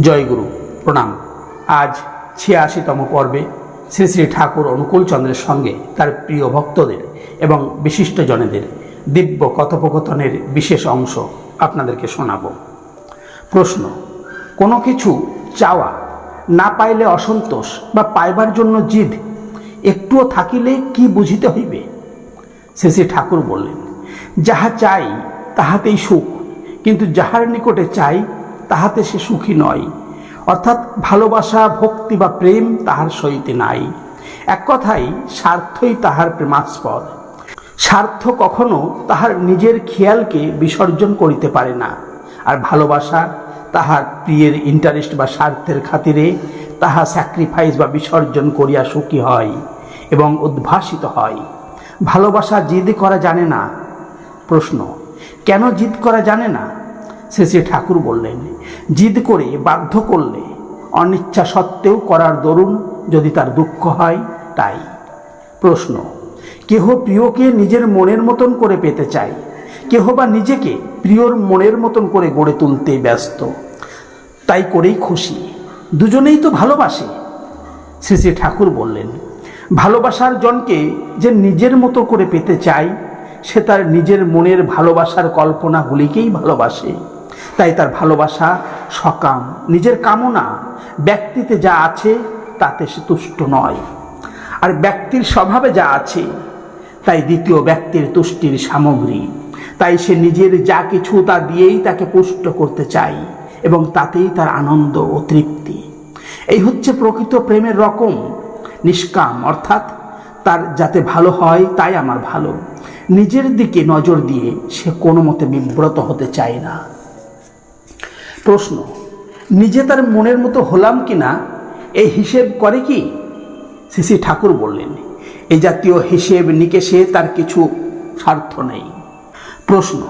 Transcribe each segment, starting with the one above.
জয়গুরু, প্রণাম। আজ ছিয়াশিতম পর্বে শ্রী শ্রী ঠাকুর অনুকূল চন্দ্রের সঙ্গে তার প্রিয় ভক্তদের এবং বিশিষ্টজনেদের দিব্য কথোপকথনের বিশেষ অংশ আপনাদেরকে শোনাব। প্রশ্ন, কোনো কিছু চাওয়া, না পাইলে অসন্তোষ বা পাইবার জন্য জিদ, একটুও থাকিলে কি বুঝিতে হইবে? শ্রী শ্রী ঠাকুর বললেন, যাহা চাই তাহাতেই সুখ, কিন্তু যাহার নিকটে চাই তাহাতে সে সুখী নয়। অর্থাৎ ভালোবাসা, ভক্তি বা প্রেম তাহার সহিতে নাই। এক কথাই স্বার্থই তাহার প্রেমাস্পদ। স্বার্থ কখনো তাহার নিজের খেয়ালকে বিসর্জন করিতে পারে না। আর ভালোবাসা তাহার প্রিয়ের ইন্টারেস্ট বা স্বার্থের খাতিরে তাহা স্যাক্রিফাইস বা বিসর্জন করিয়া সুখী হয় এবং উদ্ভাসিত হয়। ভালোবাসা জিদ করা জানে না? প্রশ্ন, কেন জিদ করা জানে না? শ্রী ঠাকুর বললেন, জিদ করে বাধ্য করলে, অনিচ্ছা সত্ত্বেও করার দরুন যদি তার দুঃখ হয়, তাই। প্রশ্ন, কেহ প্রিয়কে নিজের মনের মতন করে পেতে চায়? কেহ বা নিজেকে প্রিয়র মনের মতন করে গড়ে তুলতে ব্যস্ত? তাই করেই খুশি। দুজনেই তো ভালোবাসে। শ্রী শ্রী ঠাকুর বললেন, ভালোবাসার জনকে যে নিজের মতো করে পেতে চায়, সে তার নিজের মনের ভালোবাসার কল্পনাগুলিকেই ভালোবাসে। তাই তার ভালোবাসা সকাম। নিজের কামনা ব্যক্তিতে যা আছে তাতে সে তুষ্ট নয়। আর ব্যক্তির স্বভাবে যা আছে, তাই দ্বিতীয় ব্যক্তির তুষ্টির সামগ্রী। তাই সে নিজের যা কিছু তা দিয়েই তাকে পুষ্ট করতে চায় এবং তাতেই তার আনন্দ ও তৃপ্তি। এই হচ্ছে প্রকৃত প্রেমের রকম, নিষ্কাম, অর্থাৎ তার যাতে ভালো হয় তাই আমার ভালো। নিজের দিকে নজর দিয়ে সে কোনো মতে বিব্রত হতে চায় না। প্রশ্ন, নিজে তার মনের মতো হলাম কি না এই হিসেব করে কি? শ্রী ঠাকুর বললেন এই জাতীয় হিসেব নিকেশে তার কিছু স্বার্থ নেই। প্রশ্ন,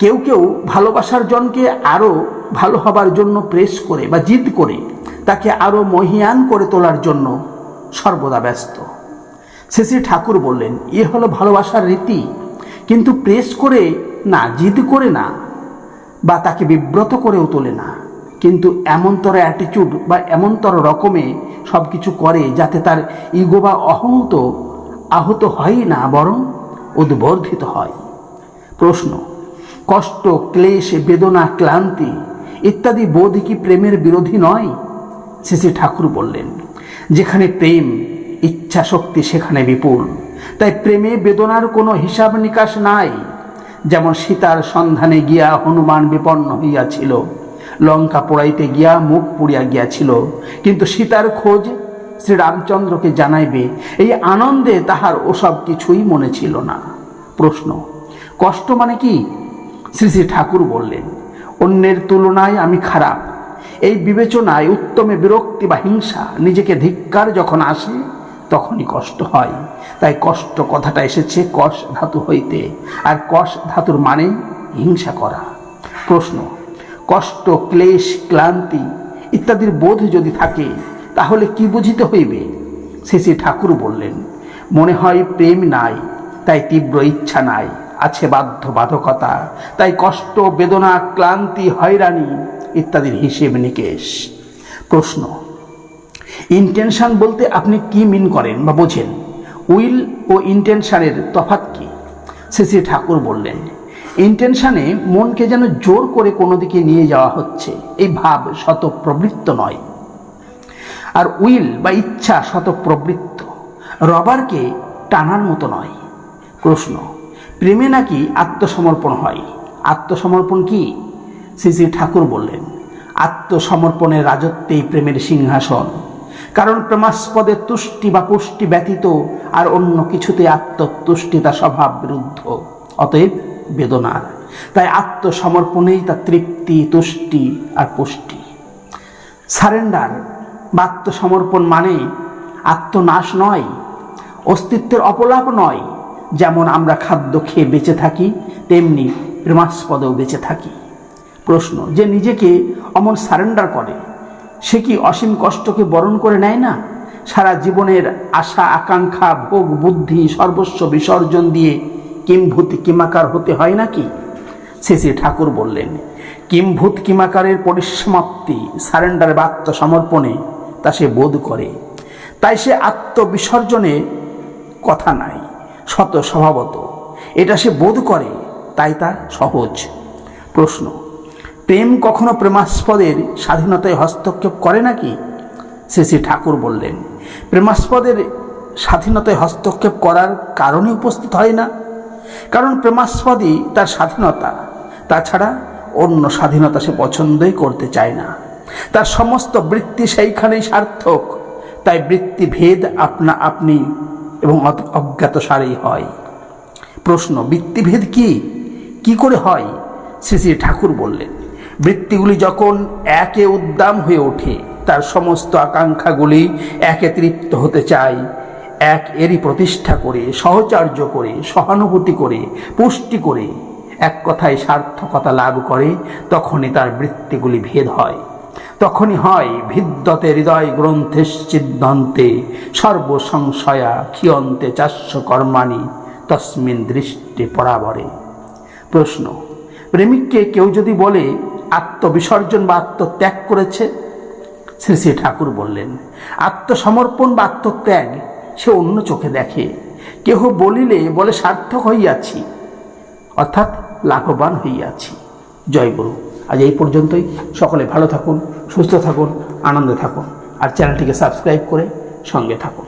কেউ কেউ ভালোবাসার জনকে আরও ভালো হবার জন্য প্রেস করে বা জিদ করে, তাকে আরও মহিয়ান করে তোলার জন্য সর্বদা ব্যস্ত। শ্রী ঠাকুর বললেন, এ হলো ভালোবাসার রীতি, কিন্তু প্রেস করে না, জিদ করে না বা তাকে বিব্রত করেও তোলে না। কিন্তু এমনতর অ্যাটিটিউড বা এমনতর রকমে সব কিছু করে যাতে তার ইগো বা অহংত আহত হয় না, বরং উদ্বর্ধিত হয়। প্রশ্ন, কষ্ট, ক্লেশ, বেদনা, ক্লান্তি ইত্যাদি বোধ কি প্রেমের বিরোধী নয়? শ্রী ঠাকুর বললেন, যেখানে প্রেম ইচ্ছা শক্তি সেখানে বিপুল। তাই প্রেমে বেদনার কোনো হিসাব নিকাশ নাই। যেমন সীতার সন্ধানে গিয়া হনুমান বিপন্ন হইয়াছিল, লঙ্কা পোড়াইতে গিয়া মুখ পুড়িয়া গিয়াছিল। কিন্তু সীতার খোঁজ শ্রীরামচন্দ্রকে জানাইবে, এই আনন্দে তাহার ওসব কিছুই মনে ছিল না। প্রশ্ন, কষ্ট মানে কি? শ্রী শ্রী ঠাকুর বললেন, অন্যের তুলনায় আমি খারাপ। এই বিবেচনায় উত্তমে বিরক্তি বা হিংসা নিজেকে ধিক্কার যখন আসে তখনই কষ্ট হয়। তাই কষ্ট কথাটা এসেছে কষ ধাতু হইতে। আর কষ ধাতুর মানে হিংসা করা। প্রশ্ন, কষ্ট, ক্লেশ, ক্লান্তি ইত্যাদির বোধ যদি থাকে, তাহলে কি বুঝিতে হইবে? শেষে ঠাকুর বললেন, মনে হয় প্রেম নাই, তাই তীব্র ইচ্ছা নাই, আছে বাধ্য বাধকতা তাই কষ্ট, বেদনা, ক্লান্তি, হয়রানি ইত্যাদির হিসেব নিকেশ। প্রশ্ন ইন্টেনশন বলতে আপনি কি মিন করেন বা বোঝেন? উইল ও ইন্টেনশানের তফাত কি? শ্রী শ্রী ঠাকুর বললেন ইন্টেনশানে মনকে যেন জোর করে কোনো দিকে নিয়ে যাওয়া হচ্ছে এই ভাব শত প্রবৃত্ত নয়। আর উইল বা ইচ্ছা শত প্রবৃত্ত রবারকে টানার মতো নয়। প্রশ্ন, প্রেমে নাকি আত্মসমর্পণ হয়? আত্মসমর্পণ কি? শ্রী শ্রী ঠাকুর বললেন, আত্মসমর্পণের রাজত্বেই প্রেমের সিংহাসন। কারণ প্রেমাস্পদের তুষ্টি বা পুষ্টি ব্যতীত আর অন্য কিছুতে আত্মতুষ্টি, তা স্বভাব বিরুদ্ধ। অতএব বেদনার। তাই আত্মসমর্পণেই তার তৃপ্তি, তুষ্টি আর পুষ্টি। সারেন্ডার, বা আত্মসমর্পণ মানে আত্মনাশ নয়, অস্তিত্বের অপলাপ নয়, যেমন আমরা খাদ্য খেয়ে বেঁচে থাকি, তেমনি প্রেমাস্পদেও বেঁচে থাকি। প্রশ্ন, যে নিজেকে অমন সারেন্ডার করে সে কি অসীম কষ্টকে বরণ করে নেয় না? সারা জীবনের আশা, আকাঙ্ক্ষা, ভোগ, বুদ্ধি, সর্বস্ব বিসর্জন দিয়ে কিম্ভূত কিমাকার হতে হয় নাকি? শেষে ঠাকুর বললেন, কিম্ভূত কিমাকারের পরিসমাপ্তি সারেন্ডার বা আত্মসমর্পণে তা সে বোধ করে। তাই সে আত্মবিসর্জনে কথা নাই, শত স্বভাবত। এটা সে বোধ করে, তাই তা সহজ। প্রশ্ন প্রেম কখনো প্রেমাস্পদের স্বাধীনতায় হস্তক্ষেপ করে নাকি? শ্রী শ্রী ঠাকুর বললেন, প্রেমাস্পদের স্বাধীনতায় হস্তক্ষেপ করার কারণে উপস্থিত হয় না। কারণ প্রেমাস্পদই তার স্বাধীনতা। তাছাড়া অন্য স্বাধীনতা সে পছন্দই করতে চায় না। তার সমস্ত বৃত্তি সেইখানেই সার্থক। তাই বৃত্তি ভেদ আপনা আপনি এবং অত- অজ্ঞাতসারেই হয়। প্রশ্ন, বৃত্তিভেদ কি? কি করে হয়? শ্রী শ্রী ঠাকুর বললেন বৃত্তিগুলি যখন একে উদ্দাম হয়ে ওঠে, তার সমস্ত আকাঙ্ক্ষাগুলি একে তৃপ্ত হতে চায়। এক এরই প্রতিষ্ঠা করে, সহচার্য করে, সহানুভূতি করে, পুষ্টি করে, এক কথায় সার্থকতা লাভ করে, তখনই তার বৃত্তিগুলি ভেদ হয়। তখনই হয় ভিদ্যতে হৃদয় গ্রন্থেশ্চিদ্দন্তে সর্বসংশয়া ক্ষিয়ন্তে চাস্য কর্মাণি, তস্মিন দৃষ্টি পরাবরে। প্রশ্ন, প্রেমিককে কেউ যদি বলে আত্মবিসর্জন বা আত্মত্যাগ করেছে। শ্রী শ্রী ঠাকুর বললেন, আত্মসমর্পণ বা আত্মত্যাগ, সে অন্য চোখে দেখে। কেহ বলিলে বলে সার্থক হইয়াছি, অর্থাৎ লাভবান হইয়াছি। জয় গুরু। আজ এই পর্যন্তই। সকলে ভালো থাকুন, সুস্থ থাকুন, আনন্দে থাকুন। আর চ্যানেলটিকে সাবস্ক্রাইব করে সঙ্গে থাকুন।